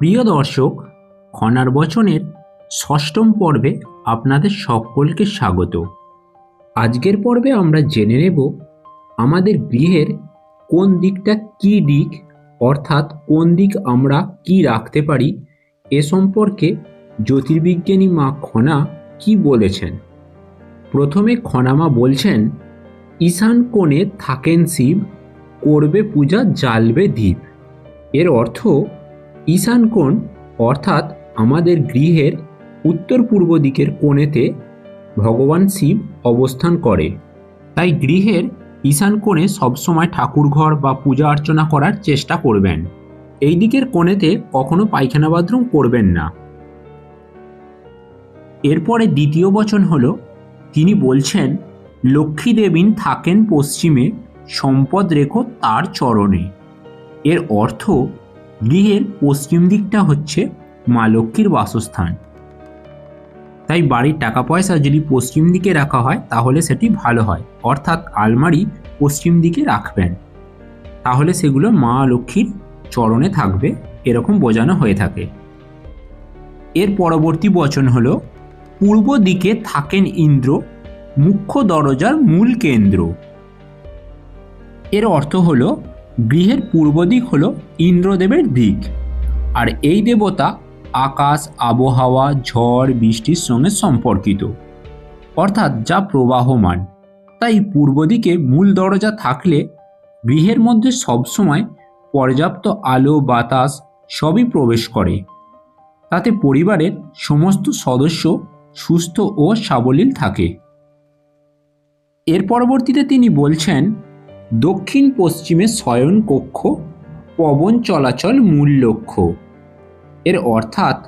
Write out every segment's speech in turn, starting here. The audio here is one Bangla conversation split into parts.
প্রিয় দর্শক, খনার বচনের ষষ্ঠম পর্বে আপনাদের সকলকে স্বাগত। আজকের পর্বে আমরা জেনে নেব আমাদের গৃহের কোন দিকটা কি দিক, অর্থাৎ কোন দিক আমরা কি রাখতে পারি, এ সম্পর্কে জ্যোতির্বিজ্ঞানী মা খনা কি বলেছেন। প্রথমে খনামা বলছেন, ঈশান কোণে থাকেন শিব, করবে পূজা, জ্বালবে দ্বীপ। এর অর্থ ঈশান কোণ, অর্থাৎ আমাদের গৃহের উত্তর পূর্ব দিকের কোণেতে ভগবান শিব অবস্থান করে। তাই গৃহের ঈশান কোণে সবসময় ঠাকুরঘর বা পূজা অর্চনা করার চেষ্টা করবেন। এই দিকের কোণেতে কখনো পায়খানা বাথরুম করবেন না। এরপরে দ্বিতীয় বচন হলো, তিনি বলছেন, লক্ষ্মী দেবীন থাকেন পশ্চিমে, সম্পদ রেখো তার চরণে। এর অর্থ গৃহের পশ্চিম দিকটা হচ্ছে মা লক্ষ্মীর বাসস্থান। তাই বাড়ির টাকা পয়সা যদি পশ্চিম দিকে রাখা হয়, তাহলে সেটি ভালো হয়। অর্থাৎ আলমারি পশ্চিম দিকে রাখবেন। তাহলে সেগুলো মা লক্ষ্মীর চরণে থাকবে, এরকম বোঝানো হয়ে থাকে। এর পরবর্তী বচন হলো, পূর্ব দিকে থাকেন ইন্দ্র, মুখ্য দরজার মূল কেন্দ্র। এর অর্থ হলো গৃহের পূর্ব দিক হল ইন্দ্রদেবের দিক। আর এই দেবতা আকাশ, আবহাওয়া, ঝড়, বৃষ্টির সঙ্গে সম্পর্কিত। অর্থাৎ যা প্রবাহমান। তাই পূর্ব দিকে মূল দরজা থাকলে গৃহের মধ্যে সবসময় পর্যাপ্ত আলো, বাতাস সবই প্রবেশ করে। তাতে পরিবারের সমস্ত সদস্য সুস্থ ও সাবলীল থাকে। এর পরবর্তীতে তিনি বলছেন দক্ষিণ পশ্চিমে শয়ন কক্ষ পবন চলাচল মূল লক্ষ্য। এর অর্থাৎ,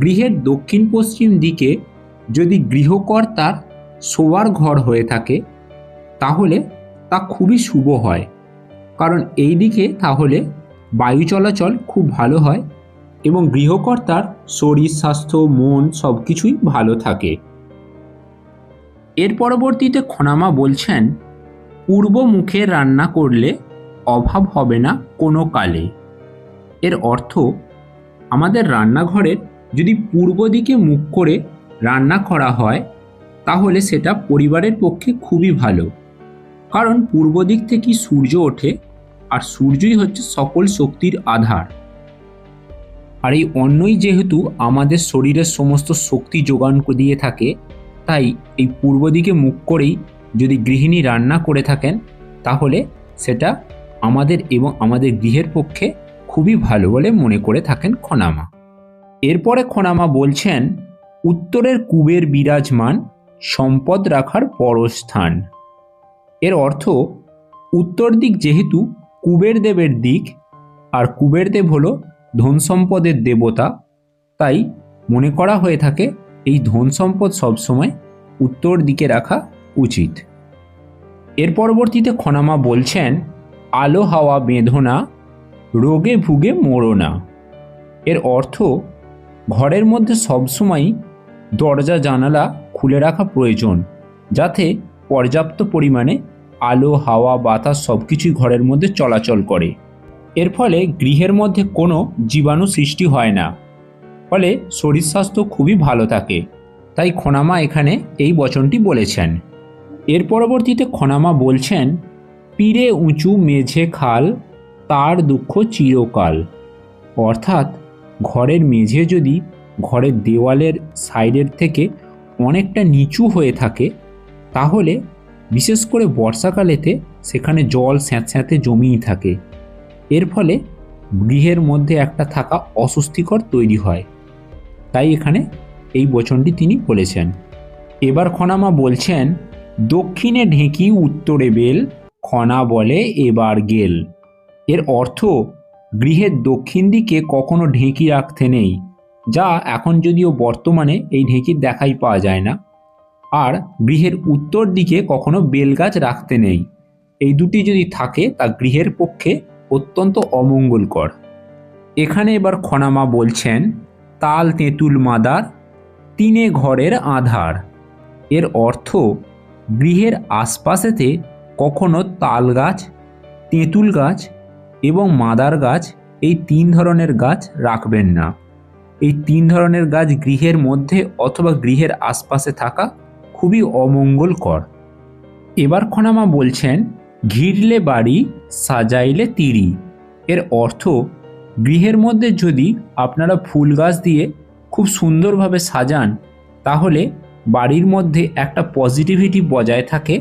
গৃহের দক্ষিণ পশ্চিম দিকে যদি গৃহকর্তার শোয়ার ঘর হয়ে থাকে, তাহলে তা খুবই শুভ হয়। কারণ এই দিকে তাহলে বায়ু চলাচল খুব ভালো হয় এবং গৃহকর্তার শরীর, স্বাস্থ্য, মন সব কিছুই ভালো থাকে। এর পরবর্তীতে খনামা বলছেন পূর্ব মুখে রান্না করলে অভাব হবে না কোনো কালে। এর অর্থ, আমাদের রান্নাঘরের যদি পূর্ব দিকে মুখ করে রান্না করা হয়, তাহলে সেটা পরিবারের পক্ষে খুবই ভালো। কারণ পূর্ব দিক থেকেই সূর্য ওঠে আর সূর্যই হচ্ছে সকল শক্তির আধার। আর এই অন্নই যেহেতু আমাদের শরীরের সমস্ত শক্তি যোগান দিয়ে থাকে, তাই এই পূর্ব দিকে মুখ করেই যদি গৃহিণী রান্না করে থাকেন, তাহলে সেটা আমাদের এবং আমাদের গৃহের পক্ষে খুবই ভালো বলে মনে করে থাকেন খনামা। এরপরে খনামা বলছেন, উত্তরের কুবের বিরাজমান সম্পদ রাখার পরস্থান। এর অর্থ, উত্তর দিক যেহেতু কুবের দেবের দিক, আর কুবের দেব হলো ধন সম্পদের দেবতা, তাই মনে করা হয়ে থাকে এই ধন সম্পদ সবসময় উত্তর দিকে রাখা উচিত। এর পরবর্তীতে খনামা বলছেন, আলো হাওয়া বেঁধোনা রোগে ভুগে মোড়ো না। এর অর্থ, ঘরের মধ্যে সবসময়ই দরজা জানালা খুলে রাখা প্রয়োজন, যাতে পর্যাপ্ত পরিমাণে আলো, হাওয়া, বাতাস সব কিছুই ঘরের মধ্যে চলাচল করে। এর ফলে গৃহের মধ্যে কোনো জীবাণু সৃষ্টি হয় না। ফলে শরীর স্বাস্থ্য খুবই ভালো থাকে। তাই খনামা এখানে এই বচনটি বলেছেন। এর পরবর্তীতে খনামা বলছেন, পীরে উঁচু মেঝে খাল, তার দুঃখ চিরকাল। অর্থাৎ ঘরের মেঝে যদি ঘরের দেওয়ালের সাইডের থেকে অনেকটা নিচু হয়ে থাকে, তাহলে বিশেষ করে বর্ষাকালেতে সেখানে জল স্যাঁতস্যাঁতে জমিয়ে থাকে। এর ফলে গৃহের মধ্যে একটা থাকা অস্বস্তিকর তৈরি হয়। তাই এখানে এই বচনটি তিনি বলেছেন। এবার খনামা বলছেন দক্ষিণে ঢেঁকি উত্তরে বেল, খনা বলে এবার গেল। এর অর্থ, গৃহের দক্ষিণ দিকে কখনো ঢেঁকি রাখতে নেই, যা এখন যদিও বর্তমানে এই ঢেঁকির দেখাই পাওয়া যায় না। আর গৃহের উত্তর দিকে কখনো বেলগাছ রাখতে নেই। এই দুটি যদি থাকে, তা গৃহের পক্ষে অত্যন্ত অমঙ্গলকর। এখানে এবার খনামা বলছেন, তাল তেঁতুল মাদার, তিনে ঘরের আধার। এর অর্থ গৃহের আশপাশেতে কখনো তাল গাছ, তেঁতুল গাছ এবং মাদার গাছ এই তিন ধরনের গাছ রাখবেন না। এই তিন ধরনের গাছ গৃহের মধ্যে অথবা গৃহের আশপাশে থাকা খুবই অমঙ্গলকর। এবার খনামা বলছেন, ঘিরলে বাড়ি, সাজাইলে তিরি এর অর্থ, গৃহের মধ্যে যদি আপনারা ফুল গাছ দিয়ে খুব সুন্দরভাবে সাজান, তাহলে বাড়ির মধ্যে একটা পজিটিভিটি বজায় থাকে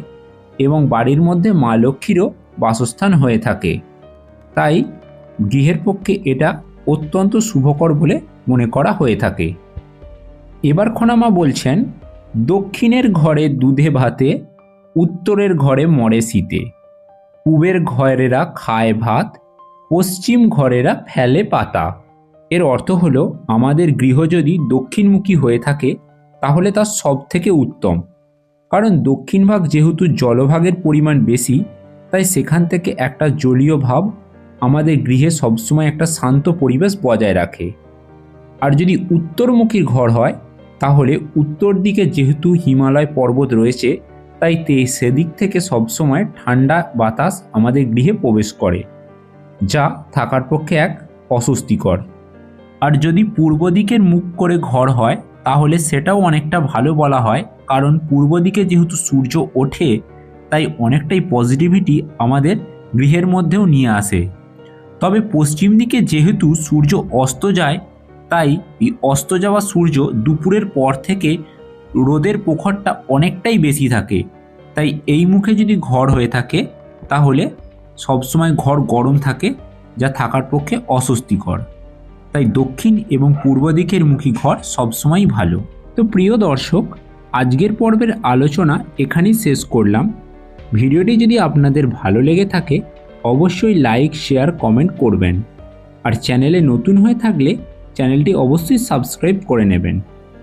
এবং বাড়ির মধ্যে মা লক্ষ্মীরও বাসস্থান হয়ে থাকে। তাই গৃহের পক্ষে এটা অত্যন্ত শুভকর বলে মনে করা হয়ে থাকে। এবার খনামা বলছেন, দক্ষিণের ঘরে দুধে ভাতে, উত্তরের ঘরে মরে শীতে। পূবের ঘরেরা খায় ভাত, পশ্চিম ঘরেরা ফেলে পাতা। এর অর্থ হলো, আমাদের গৃহ যদি দক্ষিণমুখী হয়ে থাকে তাহলে তা সব থেকে উত্তম। কারণ দক্ষিণ ভাগ যেহেতু জলভাগের পরিমাণ বেশি, তাই সেখান থেকে একটা জলীয় ভাব আমাদের গৃহে সবসময় একটা শান্ত পরিবেশ বজায় রাখে। আর যদি উত্তরমুখী ঘর হয়, তাহলে উত্তর দিকে যেহেতু হিমালয় পর্বত রয়েছে, তাই তে সেদিক থেকে সবসময় ঠান্ডা বাতাস আমাদের গৃহে প্রবেশ করে, যা থাকার পক্ষে এক অস্বস্তিকর। আর যদি পূর্ব দিকের মুখ করে ঘর হয় তাহলে সেটাও অনেকটা ভালো বলা হয়, কারণ পূর্ব দিকে যেহেতু সূর্য ওঠে, তাই অনেকটাই পজিটিভিটি আমাদের গৃহের মধ্যেও নিয়ে আসে। তবে পশ্চিম দিকে যেহেতু সূর্য অস্ত যায়, তাই এই অস্ত যাওয়া সূর্য দুপুরের পর থেকে রোদের প্রখরটা অনেকটাই বেশি থাকে। তাই এই মুখে যদি ঘর হয়ে থাকে, তাহলে সবসময় ঘর গরম থাকে, যা থাকার পক্ষে অস্বস্তিকর। তাই দক্ষিণ এবং পূর্ব দিকের মুখী ঘর সবসময়ই ভালো। তো প্রিয় দর্শক, আজকের পর্বের আলোচনা এখানেই শেষ করলাম। ভিডিওটি যদি আপনাদের ভালো লেগে থাকে, অবশ্যই লাইক, শেয়ার, কমেন্ট করবেন। আর চ্যানেলে নতুন হয়ে থাকলে চ্যানেলটি অবশ্যই সাবস্ক্রাইব করে নেবেন।